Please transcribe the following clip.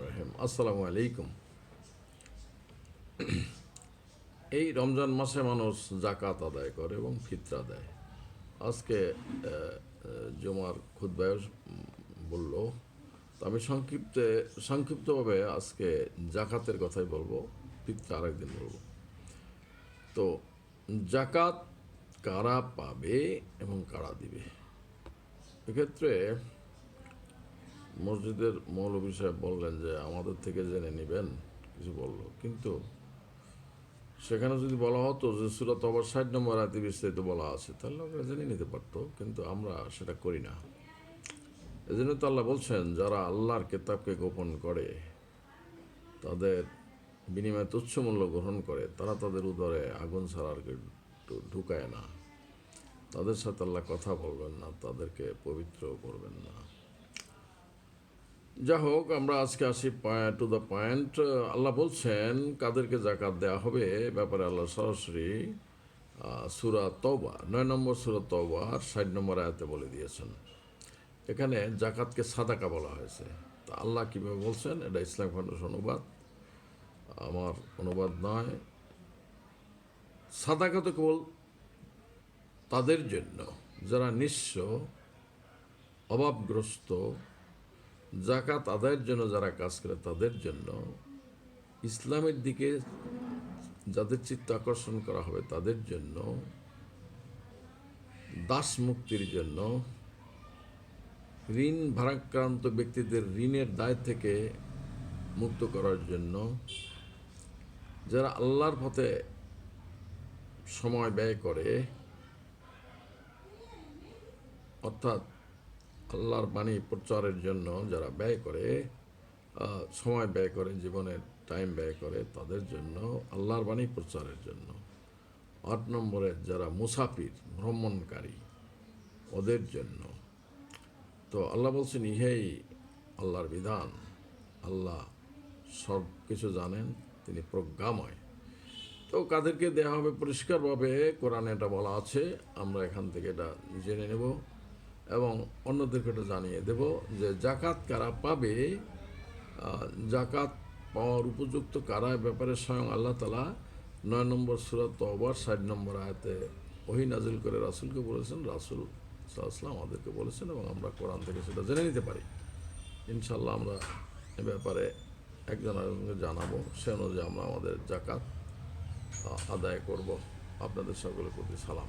রহিম আসসালামু আলাইকুম এই রমজান মাসে মানুষ জাকাত আদায় করে এবং ফিতরা দেয় আজকে জুমার খুদ্বায় বলল আমি সংক্ষিপ্তে সংক্ষিপ্তভাবে আজকে জাকাতের কথাই বলব ফিতরা আরেকদিন বলব তো জাকাত কারা পাবে এবং কারা দিবে এক্ষেত্রে মসজিদের মৌলবী সাহেব বললেন যে, আমাদের থেকে জেনে নেবেন। কিছু বলল। কিন্তু সেখানে যদি বলা হতো যে সুরত আবার ষাট নম্বর আয়তে বিস্তারিত বলা আছে, তাহলে ওরা জেনে নিতে পারতো, কিন্তু আমরা সেটা করি না। এজন্য তো আল্লাহ বলছেন, যারা আল্লাহর কেতাবকে গোপন করে, তাদের বিনিময়ে তুচ্ছ মূল্য গ্রহণ করে, তারা তাদের উদরে আগুন ছাড়ার ঢুকায় না। তাদের সাথে আল্লাহ কথা বলবেন না, তাদেরকে পবিত্র করবেন না। যা হোক আমরা আজকে আসি টু দ্য পয়েন্ট আল্লাহ বলছেন, কাদেরকে জাকাত দেওয়া হবে? ব্যাপারে আল্লাহ সরাসরি সুরা তওবা, নয় নম্বর সুরা তওবার ষাট নম্বর আয়াতে বলে দিয়েছেন। এখানে জাকাতকে সাদাকা বলা হয়েছে। তা আল্লাহ কীভাবে বলছেন? এটা ইসলাম ফাউন্ডেশন অনুবাদ। আমার অনুবাদ নয়। সাদাকা তো কেবল তাদের জন্য, যারা নিঃস্ব, অভাবগ্রস্ত জাকাত আদায়ের জন্য যারা কাজ করে তাদের জন্য ইসলামের দিকে যাদের চিত্ত আকর্ষণ করা হবে তাদের জন্য দাস মুক্তির জন্য ঋণ ভারাক্রান্ত ব্যক্তিদের ঋণের দায় থেকে মুক্ত করার জন্য যারা আল্লাহর পথে সময় ব্যয় করে, অর্থাৎ আল্লাহর বাণী প্রচারের জন্য যারা ব্যয় করে সময় ব্যয় করে, জীবনের টাইম ব্যয় করে, তাদের জন্য আল্লাহর বাণী প্রচারের জন্য। আট নম্বরে যারা মুসাফির, ভ্রমণকারী, ওদের জন্য। তো আল্লাহ বলছেন, ইহেই আল্লাহর বিধান। আল্লাহ সব কিছু জানেন, তিনি প্রজ্ঞাময়। তো কাদেরকে দেওয়া হবে পরিষ্কারভাবে, কোরআনে এটা বলা আছে, আমরা এখান থেকে এটা জেনে নেব। এবং অন্যদেরকে এটা জানিয়ে দেব যে জাকাত কারা পাবে জাকাত পাওয়ার উপযুক্ত কারা ব্যাপারে স্বয়ং আল্লাহ তালা নয় নম্বর সুরত তবার ষাট নম্বর আয়াতে ওহি নাজিল করে রাসুলকে বলেছেন, রাসুল সাল্লাম আমাদেরকে বলেছেন এবং আমরা কোরআন থেকে সেটা জেনে নিতে পারি। ইনশাল্লাহ আমরা এ ব্যাপারে একজন আরেকজনকে জানাব, সে অনুযায়ী আমরা আমাদের জাকাত আদায় করব। আপনাদের সকলের প্রতি সালাম।